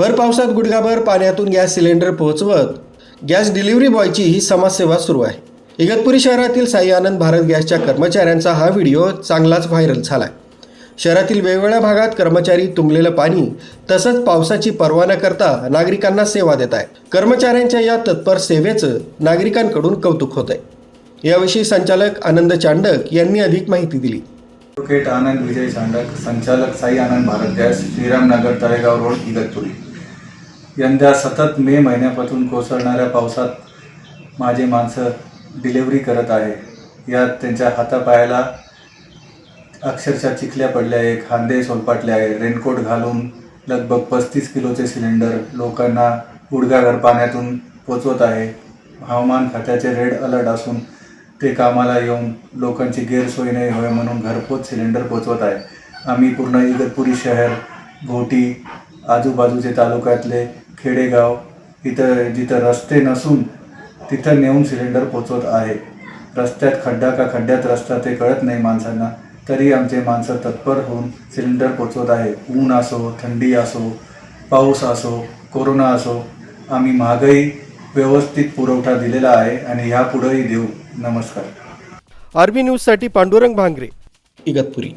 भर पावसात गुडघाभर पाण्यातून गॅस सिलेंडर पोहोचवत गॅस डिलिव्हरी बॉयची ही समाजसेवा सुरू आहे. इगतपुरी शहरातील साई आनंद भारत गॅसच्या कर्मचाऱ्यांचा हा व्हिडिओ चांगलाच व्हायरल झाला शहरातील वेगवेगळ्या भागात कर्मचारी तुंबलेलं पाणी तसंच पावसाची पर्वा न करता नागरिकांना सेवा देत आहेत. कर्मचाऱ्यांच्या या तत्पर सेवेचं नागरिकांकडून कौतुक होत आहे याविषयी संचालक आनंद चांडक यांनी अधिक माहिती दिली. आनंद विजय चांडक संचालक साई आनंद भारत गॅस श्रीरामनगर तळेगाव रोड इगतपुरी. यंदा सतत मे महिन्यापासून कोसळणाऱ्या पावसात माझे माणसं डिलेवरी करत आहे. यात त्यांच्या हातापायाला अक्षरशः चिखल्या पडल्या आहे खांदे सोलपाटले आहे. रेनकोट घालून लगभग पस्तीस किलोचे सिलेंडर लोकांना गुडघाभर पाण्यातून पोचवत आहे. हवामान खात्याचे रेड अलर्ट असून ते कामाला येऊन लोकांची गैरसोय नाही होय म्हणून घरपोच सिलेंडर पोचवत आहे. आम्ही पूर्ण इगतपुरी शहर घोटी आजूबाजूचे तालुक्यातले खेडेगाव इथं जिथं रस्ते नसून तिथं नेऊन सिलेंडर पोचवत आहे. रस्त्यात खड्डा का खड्ड्यात रस्ता ते कळत नाही माणसांना. तरी आमचे माणसं तत्पर होऊन सिलेंडर पोचवत आहे. ऊन असो थंडी असो पाऊस असो कोरोना असो आम्ही महागाई व्यवस्थित पुरवठा दिलेला आहे आणि ह्यापुढेही देऊ. नमस्कार. आरबी न्यूजसाठी पांडुरंग भांगरे. इगतपुरी.